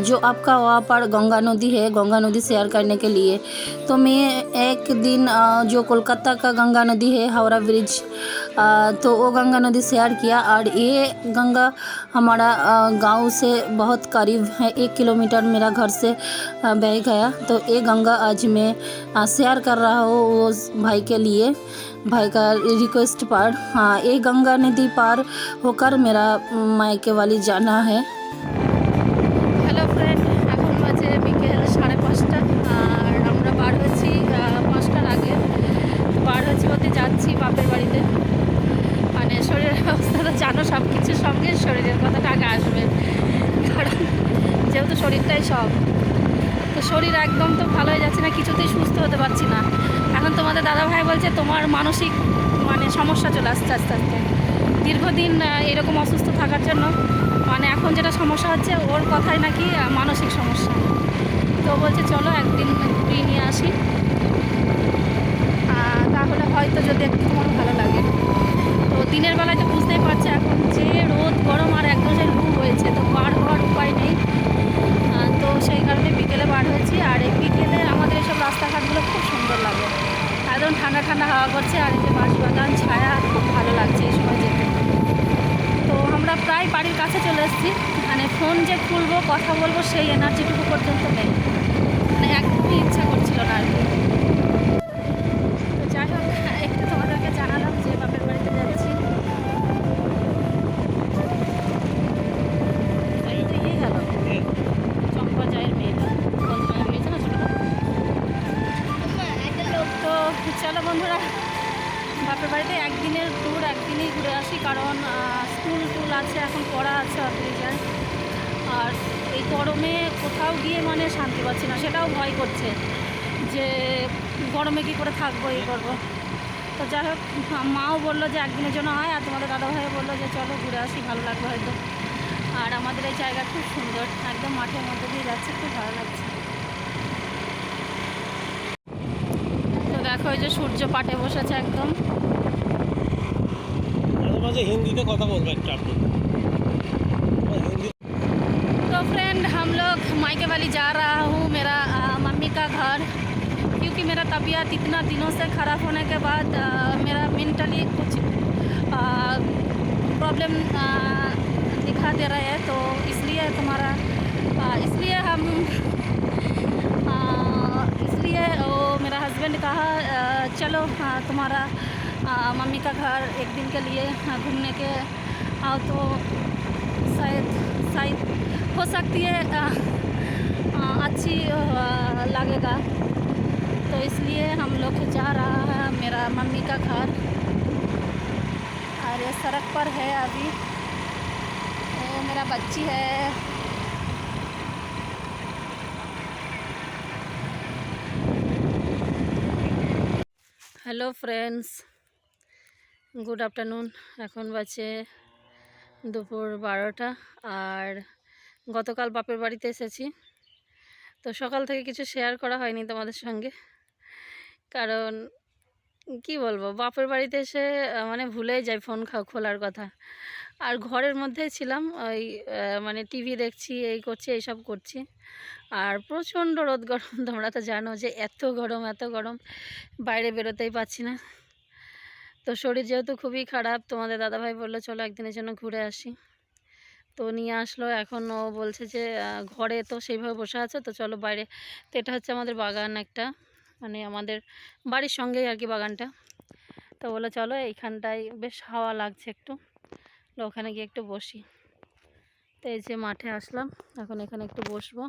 जो आपका वहाँ पर गंगा नदी है, गंगा नदी शेयर करने के लिए। तो मैं एक दिन जो कोलकाता का गंगा नदी है, हावड़ा ब्रिज तो वो गंगा नदी शेयर किया और ये गंगा हमारा गाँव से बहुत करीब है, एक किलोमीटर मेरा घर से बह गया। तो ये गंगा आज मैं शेयर कर रहा हूँ वो भाई के लिए, भाई का रिक्वेस्ट पर। हाँ ये गंगा नदी पार होकर मेरा मायके वाली जाना है। এখন তোমাদের দাদা ভাই বলছে তোমার মানসিক মানে সমস্যা চলে আসছে আস্তে আস্তে। দীর্ঘদিন এরকম অসুস্থ থাকার জন্য মানে এখন যেটা সমস্যা হচ্ছে, ওর কথাই নাকি মানসিক সমস্যা। তো বলছে, চলো একদিন ঘুরিয়ে নিয়ে আসি। তাহলে হয়তো যদি একটু তোমার ভালো লাগে। তো দিনের বেলায় তো বুঝতেই পারছে, এখন যে রোদ, গরম আর এক যে লু হয়েছে, তো বার হওয়ার উপায় নেই। তো সেই কারণে বিকেলে বার হয়েছি, আর এই বিকেলে আমাদের এসব রাস্তাঘাটগুলো খুব সুন্দর লাগে। একদম ঠান্ডা ঠান্ডা হাওয়া করছে আর এই যে বাঁশবাগান ছায়া, খুব ভালো লাগছে এই সময় যেতে। তো আমরা প্রায় বাড়ির কাছে চলে এসেছি। মানে ফোন যে খুলবো, কথা বলব, সেই এনার্জিটুকু পর্যন্ত নেই। মানে একদমই ইচ্ছা করছিল না আর কি। বন্ধুরা, বাপের বাড়িতে একদিনের ট্যুর একদিনেই ঘুরে আসি কারণ স্কুল টুল আছে, এখন পড়া আছে অদ্রিজার আর এই গরমে কোথাও গিয়ে মানে শান্তি পাচ্ছি না, সেটাও ভয় করছে যে গরমে কী করে থাকব, এই করব। তো যাই হোক, মাও বলল যে একদিনের জন্য হয় আর তোমাদের দাদা ভাইও বলল যে চলো ঘুরে আসি, ভালো লাগবে হয়তো। আর আমাদের এই জায়গা খুব সুন্দর, একদম মাঠের মধ্যে দিয়ে যাচ্ছে, খুব ভালো লাগছে তো দেখো ওই যে সূর্য পাটে বসেছে একদম মাঝে মাঝে হিন্দিতে কথা বলবো একটু আপনি हिंदी तो फ्रेंड हम लोग मायके वाली जा रहा हूँ मेरा अ, मम्मी का घर क्योंकि मेरा तबीयत इतना दिनों से ख़राब होने के बाद अ, मेरा मेंटली कुछ प्रॉब्लम दिखा दे रहे हैं तो इसलिए तुम्हारा अ, इसलिए हम हस्बैंड कहा चलो तुम्हारा मम्मी का घर एक दिन के लिए घूमने के आओ तो शायद शायद हो सकती है अच्छी लगेगा। तो इसलिए हम लोग जा रहा है मेरा मम्मी का घर। और ये सड़क पर है अभी। वो मेरा बच्ची है। Hello friends, good afternoon. এখন বাজে দুপুর বারোটা আর গতকাল বাপের বাড়িতে এসেছি। তো সকাল থেকে কিছু শেয়ার করা হয়নি তোমাদের সঙ্গে। কারণ কি বলব, বাপের বাড়িতে এসে মানে ভুলেই যাই ফোন খোলার কথা। আর ঘরের মধ্যেই ছিলাম, ওই মানে টিভি দেখছি, এই করছি এইসব করছি। আর প্রচণ্ড রোদ গরম, তোমরা তো জানো যে এত গরম এত গরম, বাইরে বেরোতেই পাচ্ছি না। তো শরীর যেহেতু খুবই খারাপ, তোমাদের দাদাভাই বলল, চলো একদিনের জন্য ঘুরে আসি। তো নিয়ে আসলো, এখন ও বলছে যে ঘরে তো সেইভাবে বসে আছে, তো চলো বাইরে। তো এটা হচ্ছে আমাদের বাগান একটা মানে আমাদের বাড়ির সঙ্গেই আর কি বাগানটা। তো বলে চলো এইখানটায় বেশ হাওয়া লাগছে একটু। ওখানে গিয়ে একটু বসি। তো এই যে মাঠে আসলাম, এখন এখানে একটু বসবো।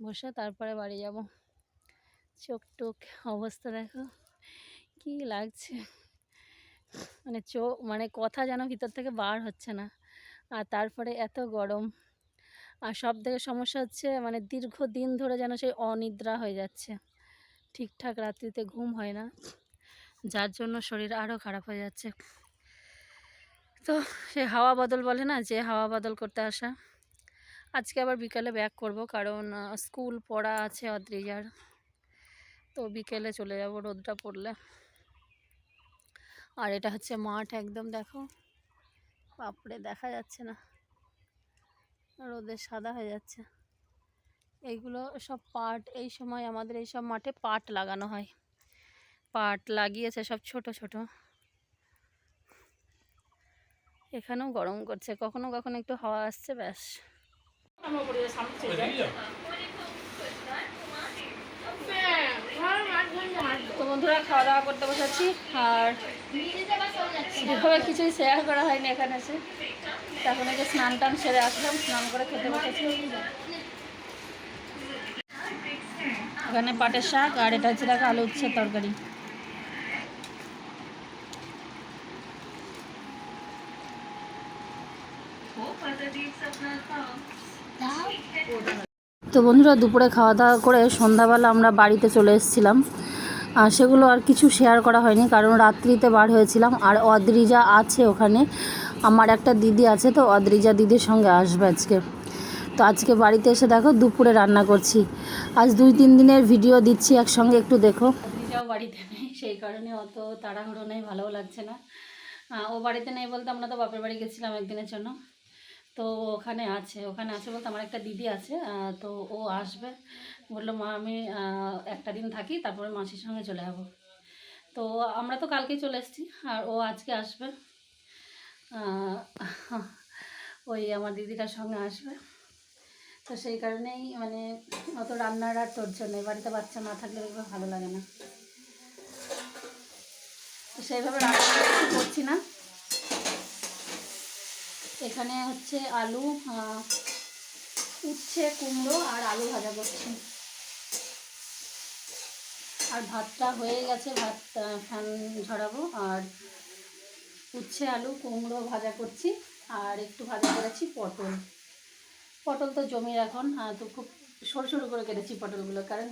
বসে তারপরে বাড়ি যাব। চোখ টোক অবস্থা দেখো, কি লাগছে। মানে চোখ মানে কথা যেন ভিতর থেকে বার হচ্ছে না। আর তারপরে এত গরম। আর সব থেকে সমস্যা হচ্ছে মানে দীর্ঘদিন ধরে যেন সেই অনিদ্রা হয়ে যাচ্ছে। ঠিকঠাক রাত্রিতে ঘুম হয় না। যার জন্য শরীর আরও খারাপ হয়ে যাচ্ছে। তো সে হাওয়া বদল বলে না যে হাওয়া বদল করতে আসা। আজকে আবার বিকালে ব্যাক করব কারণ স্কুল পড়া আছে অদ্রিজার। তো বিকেলে চলে যাব রোদটা পড়লে। আর এটা হচ্ছে মাঠ একদম দেখো। বাপরে, দেখা যাচ্ছে না। রোদে সাদা হয়ে যাচ্ছে। এইগুলো সব পাট, এই সময় আমাদের এই সব মাঠে পাট লাগানো হয়। পাট লাগিয়েছে সব ছোট ছোট। এখানেও গরম করছে। কখনো কখনো একটু হাওয়া আসছে, ব্যাস। তো বন্ধুরা খাওয়া দাওয়া করতে বসেছি আর সেভাবে কিছুই শেয়ার করা হয়নি এখানে এসে। তো এখন যে স্নান টান সেরে আসলাম, স্নান করে খেতে বসেছি। এখানে পাটের শাক আর এটা হচ্ছে দেখো আলু উচ্ছে তরকারি। তো বন্ধুরা, দুপুরে খাওয়া দাওয়া করে সন্ধ্যাবেলা আমরা বাড়িতে চলে এসেছিলাম। আর সেগুলো আর কিছু শেয়ার করা হয়নি, কারণ রাত্রিতে বার হয়েছিলাম। আর অদ্রিজা আছে ওখানে। আমার একটা দিদি আছে তো, অদ্রিজা দিদির সঙ্গে আসবে আজকে। তো আজকে বাড়িতে এসে দেখো, দুপুরে রান্না করছি। আজ দুই তিন দিনের ভিডিও দিচ্ছি একসঙ্গে, একটু দেখো। বাড়িতে নেই, সেই কারণে অত তাড়াহুড়ো নেই, ভালোও লাগছে না। ও বাড়িতে নেই বলতে আমরা তো বাপের বাড়ি গেছিলাম একদিনের জন্য। তো ওখানে আছে ওখানে আছে বলতে আমার একটা দিদি আছে তো ও আসবে। বলল, মা, আমি একটা দিন থাকি, তারপরে মাসির সঙ্গে চলে যাব। তো আমরা তো কালকেই চলে এসেছি, আর ও আজকে আসবে। ওই আমার দিদিটার সঙ্গে আসবে। তো সেই কারণেই মানে অত রান্নার আর তোর জন্য বাড়িতে বাচ্চা না থাকলে দেখবে ভালো লাগে না। তো সেইভাবে রান্না করছি না। এখানে হচ্ছে আলু উচ্ছে, কুমড়ো আর আলু ভাজা করছি। আর ভাতটা হয়ে গেছে, ভাত ফ্যান ঝরাবো। আর উচ্ছে, আলু, কুমড়ো ভাজা করছি। আর একটু ভাজা করেছি পটল। পটল তো জমির এখন তো খুব সরু সরু করে কেটেছি পটলগুলো। কারণ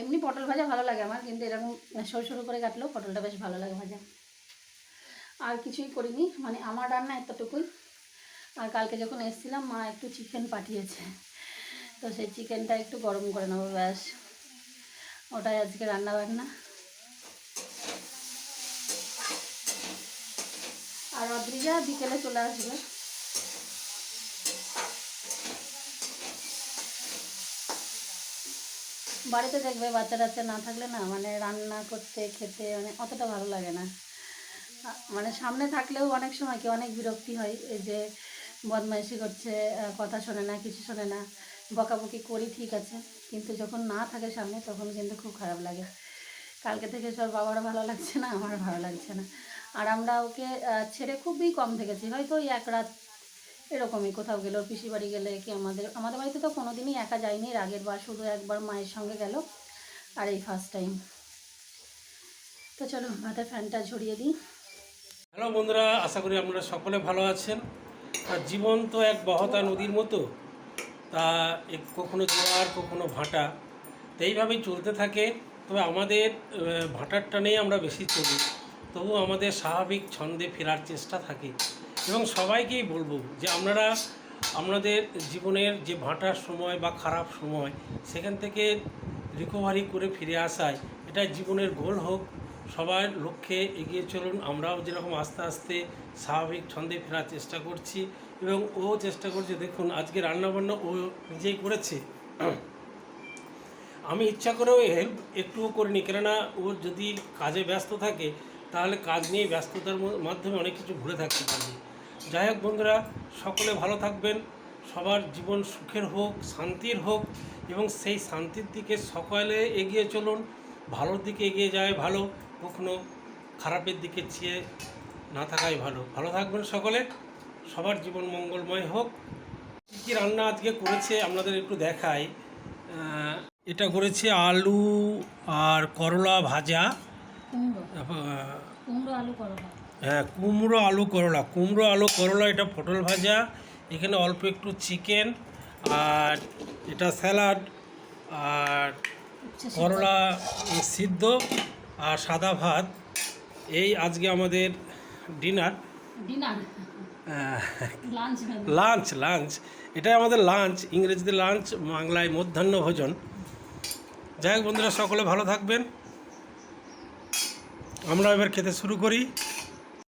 এমনি পটল ভাজা ভালো লাগে আমার, কিন্তু এরকম সরু সরু করে কাটলেও পটলটা বেশ ভালো লাগে ভাজা। আর কিছুই করিনি মানে আমার রান্না এতটুকুই। আর কালকে যখন এসেছিলাম, মা একটু চিকেন পাঠিয়েছে। তো সেই চিকেনটা একটু গরম করে নেব, ব্যাস। ওটাই আজকে রান্না বান্না আর অদ্রিজা বিকেলে চলে আসবে। বাড়িতে দেখবে বাচ্চা টাচ্চা না থাকলে না মানে রান্না করতে, খেতে মানে অতটা ভালো লাগে না। মানে সামনে থাকলেও অনেক সময় কি, অনেক বিরক্তি হয়, এই যে বদমাইশি করছে কথা শোনে না, কিছু শোনে না, বকাবকি করি ঠিক আছে, কিন্তু যখন না থাকে সামনে তখন কিন্তু খুব খারাপ লাগে। কালকে থেকে সব বাবারও ভালো লাগছে না, আমারও ভালো লাগছে না। আর আমরা ওকে ছেড়ে খুবই কম থেকেছি, হয়তো ওই এক রাত এরকমই কোথাও গেলে পিসি বাড়ি গেলে কি আমাদের আমাদের বাড়িতে তো কোনো দিনই একা যায়নি আগের বার শুধু একবার মায়ের সঙ্গে গেল, আর এই ফার্স্ট টাইম তো চলো ভাতের ফ্যানটা ঝরিয়ে দিই। হ্যালো বন্ধুরা, আশা করি আপনারা সকলে ভালো আছেন। আর জীবন তো এক বহতা নদীর মতো। তা কখনো জোয়ার, কখনো ভাটা। তো এইভাবেই চলতে থাকে। তবে আমাদের ভাটার টানেই আমরা বেশি চলি। তবু আমাদের স্বাভাবিক ছন্দে ফেরার চেষ্টা থাকে। এবং সবাইকেই বলব যে আপনারা, আপনাদের জীবনের যে ভাটার সময় বা খারাপ সময়, সেখান থেকে রিকভারি করে ফিরে আসায় এটা জীবনের গোল হোক সবার লক্ষ্যে এগিয়ে চলুন। আমরাও যেরকম আস্তে আস্তে স্বাভাবিক ছন্দে ফেরার চেষ্টা করছি এবং ও চেষ্টা করছে, দেখুন, আজকে রান্নাবান্না ও নিজেই করেছে। আমি ইচ্ছা করেও হেল্প একটুও করিনি, কেননা ও যদি কাজে ব্যস্ত থাকে, তাহলে কাজ নিয়ে ব্যস্ততার মাধ্যমে অনেক কিছু ভুলে থাকতে পারবে। যাই হোক বন্ধুরা, সকলে ভালো থাকবেন, সবার জীবন সুখের হোক, শান্তির হোক, এবং সেই শান্তির দিকে সকলে এগিয়ে চলুন। ভালোর দিকে এগিয়ে যায় ভালো। কখনো খারাপের দিকে চেয়ে না থাকাই ভালো। ভালো থাকবেন সকলে। সবার জীবন মঙ্গলময় হোক। কী কী রান্না আজকে করেছে আপনাদের একটু দেখাই। এটা করেছে আলু আর করলা ভাজা। কুমড়ো। আলু করলা। হ্যাঁ কুমড়ো আলু করলা। কুমড়ো আলু করলা এটা পটল ভাজা। এখানে অল্প একটু চিকেন আর এটা স্যালাড আর করলা সিদ্ধ। আর সাদা ভাত এই আজকে আমাদের ডিনার। ডিনার। লাঞ্চ লাঞ্চ এটা এটাই আমাদের লাঞ্চ ইংরেজিতে লাঞ্চ বাংলায় মধ্যাহ্ন ভোজন। যাই হোক বন্ধুরা সকলে ভালো থাকবেন। আমরা এবার খেতে শুরু করি।